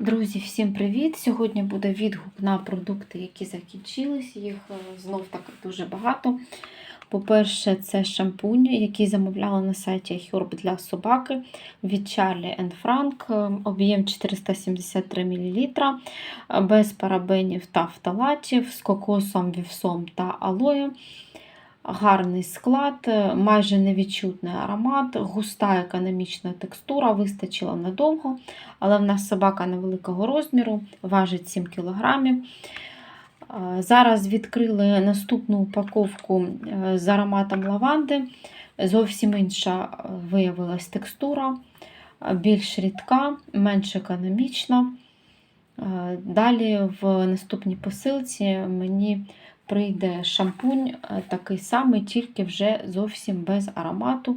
Друзі, всім привіт! Сьогодні буде відгук на продукти, які закінчились. Їх е, знов таки дуже багато. По-перше, це шампунь, який замовляла на сайті Herb для собаки від Charlie Frank, е, об'єм 473 мл, е, без парабенів та фталатів, з кокосом, вівсом та алоє. Гарний склад, е, майже невідчутний аромат, густа економічна текстура, вистачила надовго, але в нас собака невеликого розміру, важить 7 кг. Зараз відкрили наступну упаковку е, з ароматом лаванди. Зовсім інша е, виявилась текстура, е, більш рідка, менш економічна. Далі в наступній посилці мені прийде шампунь такий самий, тільки вже зовсім без аромату,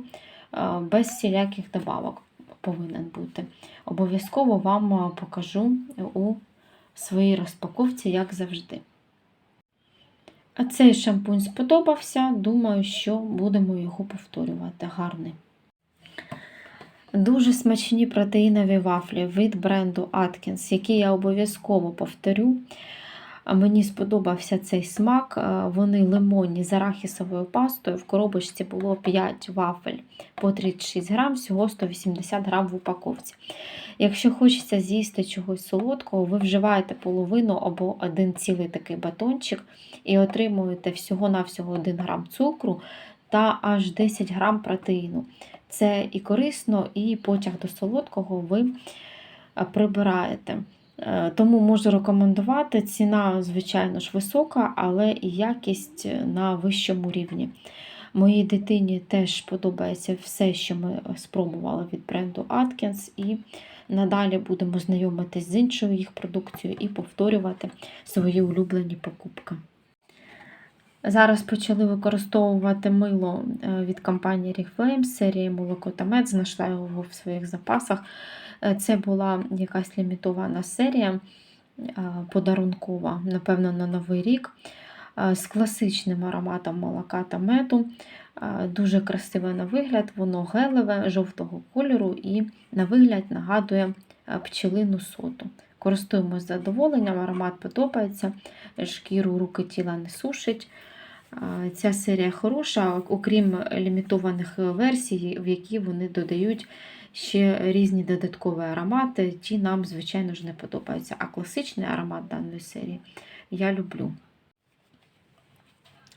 без всіляких добавок повинен бути. Обов'язково вам покажу у своїй розпаковці, як завжди. А цей шампунь сподобався. Думаю, що будемо його повторювати. Гарний. Дуже смачні протеїнові вафлі від бренду Atkins, які я обов'язково повторю. Мені сподобався цей смак. Вони лимонні з арахісовою пастою. В коробочці було 5 вафель по 36 грам, всього 180 грам в упаковці. Якщо хочеться з'їсти чогось солодкого, ви вживаєте половину або один цілий такий батончик і отримуєте всього-навсього 1 грам цукру та аж 10 грам протеїну. Це і корисно, і потяг до солодкого ви прибираєте. Е, тому можу рекомендувати. Ціна, звичайно ж, висока, але і якість на вищому рівні. Моїй дитині теж подобається все, що ми спробували від бренду Atkins, і надалі будемо знайомитись з іншою їх продукцією і повторювати свої улюблені покупки. Зараз почали використовувати мило е, від компанії Reflame серії молоко та мед, знайшла його в своїх запасах. Е, це була якась лімітована серія е, подарункова, напевно, на Новий рік. З класичним ароматом молока та меду. Дуже красиве на вигляд, воно гелеве, жовтого кольору і на вигляд нагадує пчелину соту. Користуємось задоволенням, аромат подобається, шкіру руки тіла не сушить. Ця серія хороша, окрім лімітованих версій, в які вони додають ще різні додаткові аромати. Ті нам, звичайно ж, не подобаються. А класичний аромат даної серії я люблю.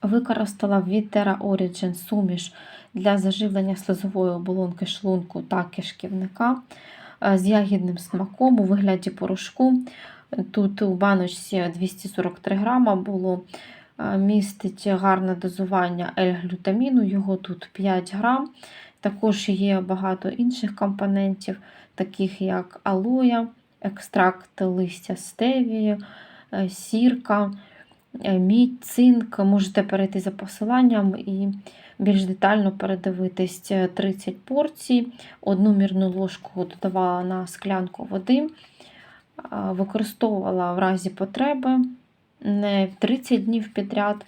Використала від Terra Origin суміш для заживлення слизової оболонки шлунку та кишківника з ягідним смаком у вигляді порошку. Тут у баночці 243 грама було містить гарне дозування L-глютаміну, його тут 5 грам. Також є багато інших компонентів, таких як алоя, екстракт листя стевії, е, сірка, е, мідь, цинк. Можете перейти за посиланням і більш детально передивитись 30 порцій. Одну мірну ложку додавала на склянку води, використовувала в разі потреби не 30 днів підряд.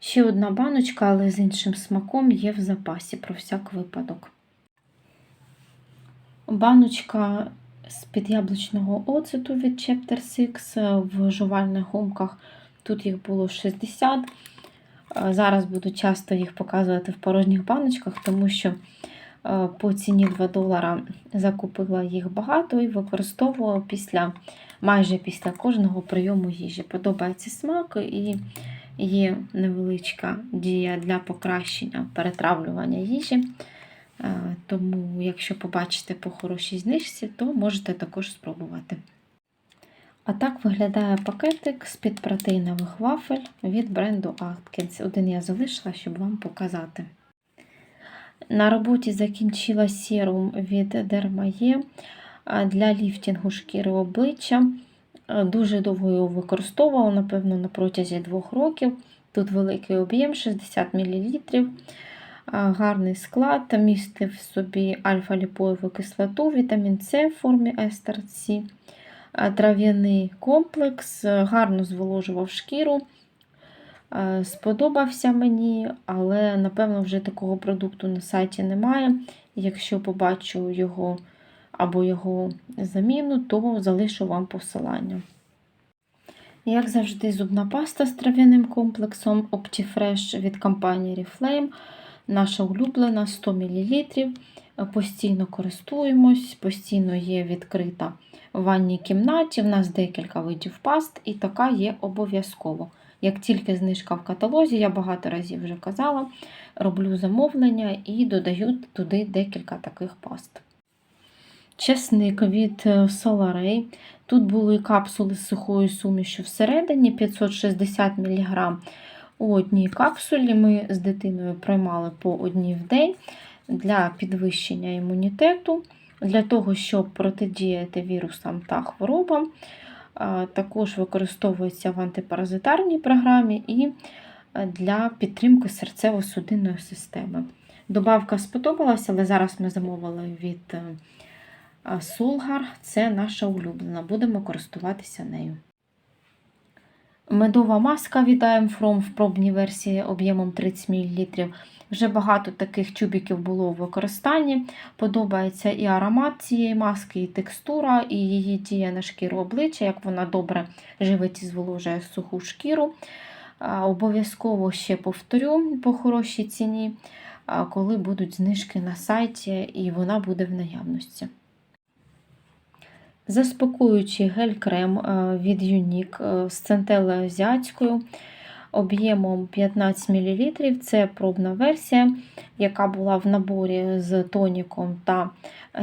Ще одна баночка, але з іншим смаком є в запасі про всяк випадок. Баночка з-під яблучного оцету від Chapter 6 в жувальних гумках. Тут їх було 60. Зараз буду часто їх показувати в порожніх баночках, тому що е, по ціні 2 долара закупила їх багато і використовую після, майже після кожного прийому їжі. Подобається смак і є невеличка дія для покращення перетравлювання їжі. Е, тому, якщо побачите по хорошій знижці, то можете також спробувати. А так виглядає пакетик з-під протеїнових вафель від бренду Atkins. Один я залишила, щоб вам показати. На роботі закінчила серум від Dermae для ліфтінгу шкіри обличчя. Е, дуже довго його використовувала, напевно, на протязі двох років. Тут великий об'єм 60 мл. Гарний склад, містив в собі альфа-ліпоєву кислоту, вітамін С в формі естер С, трав'яний комплекс, гарно зволожував шкіру. Сподобався мені, але, напевно, вже такого продукту на сайті немає. Якщо побачу його або його заміну, то залишу вам посилання. Як завжди, зубна паста з трав'яним комплексом Optifresh від компанії Reflame. Наша улюблена 100 мл. Постійно користуємось, постійно є відкрита в ванній кімнаті. В нас декілька видів паст, і така є обов'язково. Як тільки знижка в каталозі, я багато разів вже казала, роблю замовлення і додаю туди декілька таких паст. Чесник від Solaray. Тут були капсули з сухою сумішю всередині 560 мг. У одній капсулі ми з дитиною приймали по одній в день для підвищення імунітету, для того, щоб протидіяти вірусам та хворобам. Також використовується в антипаразитарній програмі і для підтримки серцево-судинної системи. Добавка сподобалася, але зараз ми замовили від Солгар, це наша улюблена, будемо користуватися нею. Медова маска від I'm From в пробній версії об'ємом 30 мл. Вже багато таких тюбіків було в використанні. Подобається і аромат цієї маски, і текстура, і її дія на шкіру обличчя, як вона добре живить і зволожує суху шкіру. Обов'язково ще повторю по хорошій ціні, коли будуть знижки на сайті, і вона буде в наявності. Заспокоюючий гель-крем від Unique з центелею азіатською об'ємом 15 мл. Це пробна версія, яка була в наборі з тоніком та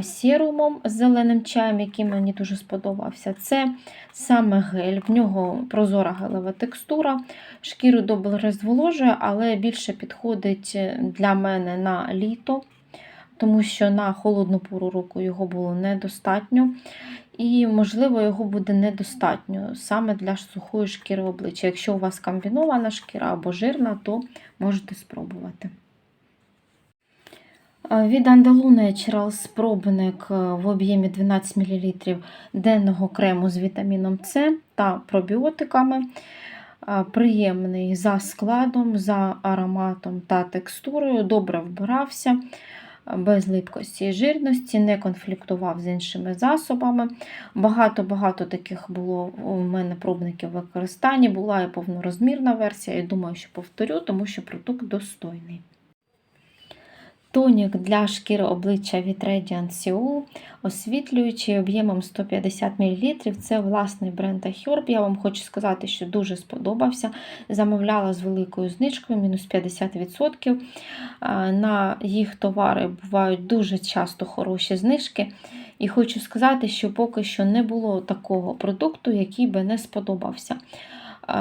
серумом з зеленим чаєм, який мені дуже сподобався. Це саме гель, в нього прозора гелева текстура. Шкіру добре зволожує, але більше підходить для мене на літо. Тому що на холодну пору року його було недостатньо. І, можливо, його буде недостатньо саме для сухої шкіри обличчя. Якщо у вас комбінована шкіра або жирна, то можете спробувати. Від Andalou Naturals пробник в об'ємі 12 мл денного крему з вітаміном С та пробіотиками. Приємний за складом, за ароматом та текстурою, добре вбирався без липкості і жирності, не конфліктував з іншими засобами. Багато-багато таких було у мене пробників в використанні. Була і повнорозмірна версія, і думаю, що повторю, тому що продукт достойний. Тонік для шкіри обличчя від Radiant Seoul, освітлюючий об'ємом 150 мл. Це власний бренд Herb. Я вам хочу сказати, що дуже сподобався. Замовляла з великою знижкою, мінус 50%. На їх товари бувають дуже часто хороші знижки. І хочу сказати, що поки що не було такого продукту, який би не сподобався.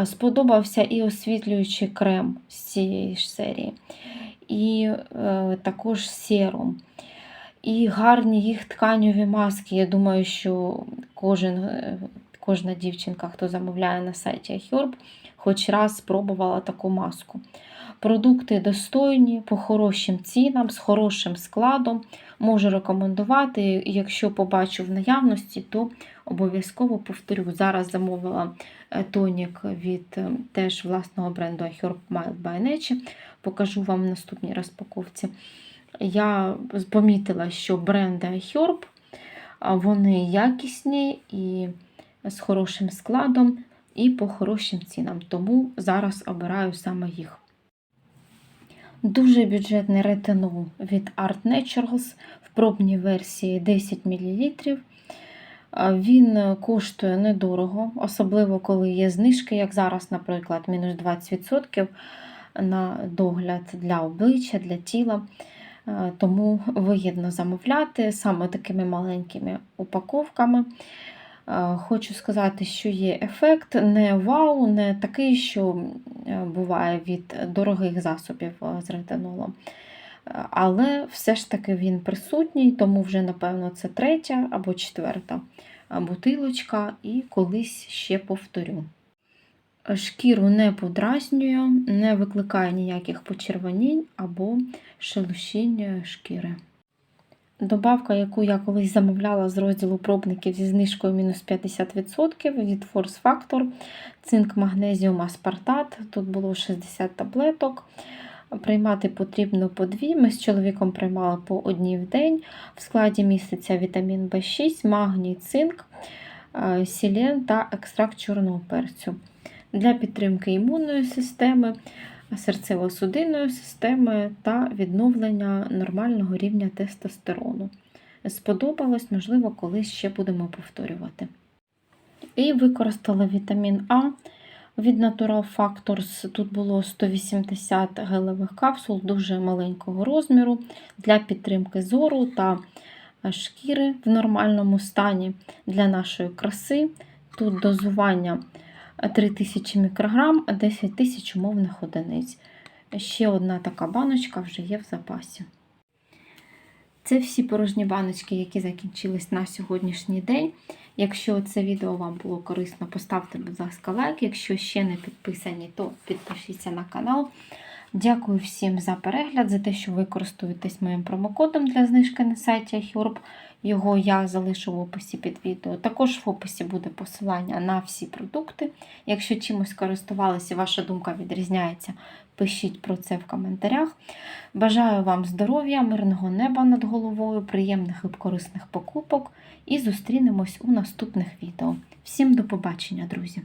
Сподобався і освітлюючий крем з цієї ж серії і е, також серум. І гарні їх тканьові маски. Я думаю, що кожен, е, кожна дівчинка, хто замовляє на сайті iHerb, хоч раз спробувала таку маску. Продукти достойні, по хорошим цінам, з хорошим складом. Можу рекомендувати. Якщо побачу в наявності, то обов'язково повторю. Зараз замовила е, тонік від е, теж власного бренду iHerb Mild by Nature. Покажу вам в наступній розпаковці. Я помітила, що бренди iHerb, вони якісні і з хорошим складом, і по хорошим цінам. Тому зараз обираю саме їх. Дуже бюджетний ретинол від Art Naturals в пробній версії 10 мл. Він коштує недорого, особливо коли є знижки, як зараз, наприклад, мінус 20% на догляд для обличчя, для тіла. Тому вигідно замовляти саме такими маленькими упаковками. Хочу сказати, що є ефект не вау, не такий, що буває від дорогих засобів з ретинолом. Але все ж таки він присутній, тому вже, напевно, це третя або четверта бутилочка, і колись ще повторю. Шкіру не подразнює, не викликає ніяких почервонінь або шелушіння шкіри. Добавка, яку я колись замовляла з розділу пробників зі знижкою мінус 50% від Force Factor, цинк, магнезіум, аспартат. Тут було 60 таблеток. Приймати потрібно по дві. Ми з чоловіком приймали по одній в день. В складі міститься вітамін В6, магній, цинк, е, сілен та екстракт чорного перцю. Для підтримки імунної системи, серцево-судинної системи та відновлення нормального рівня тестостерону. Сподобалось, можливо, колись ще будемо повторювати. І використала вітамін А від Natural Factors. Тут було 180 гелевих капсул дуже маленького розміру для підтримки зору та шкіри в нормальному стані для нашої краси. Тут дозування 3000 мікрограм, 10 тисяч умовних одиниць. Ще одна така баночка вже є в запасі. Це всі порожні баночки, які закінчились на сьогоднішній день. Якщо це відео вам було корисно, поставте, будь ласка, лайк. Якщо ще не підписані, то підпишіться на канал. Дякую всім за перегляд, за те, що ви користуєтесь моїм промокодом для знижки на сайті Ahurb. Його я залишу в описі під відео. Також в описі буде посилання на всі продукти. Якщо чимось користувалися, ваша думка відрізняється, пишіть про це в коментарях. Бажаю вам здоров'я, мирного неба над головою, приємних і корисних покупок і зустрінемось у наступних відео. Всім до побачення, друзі!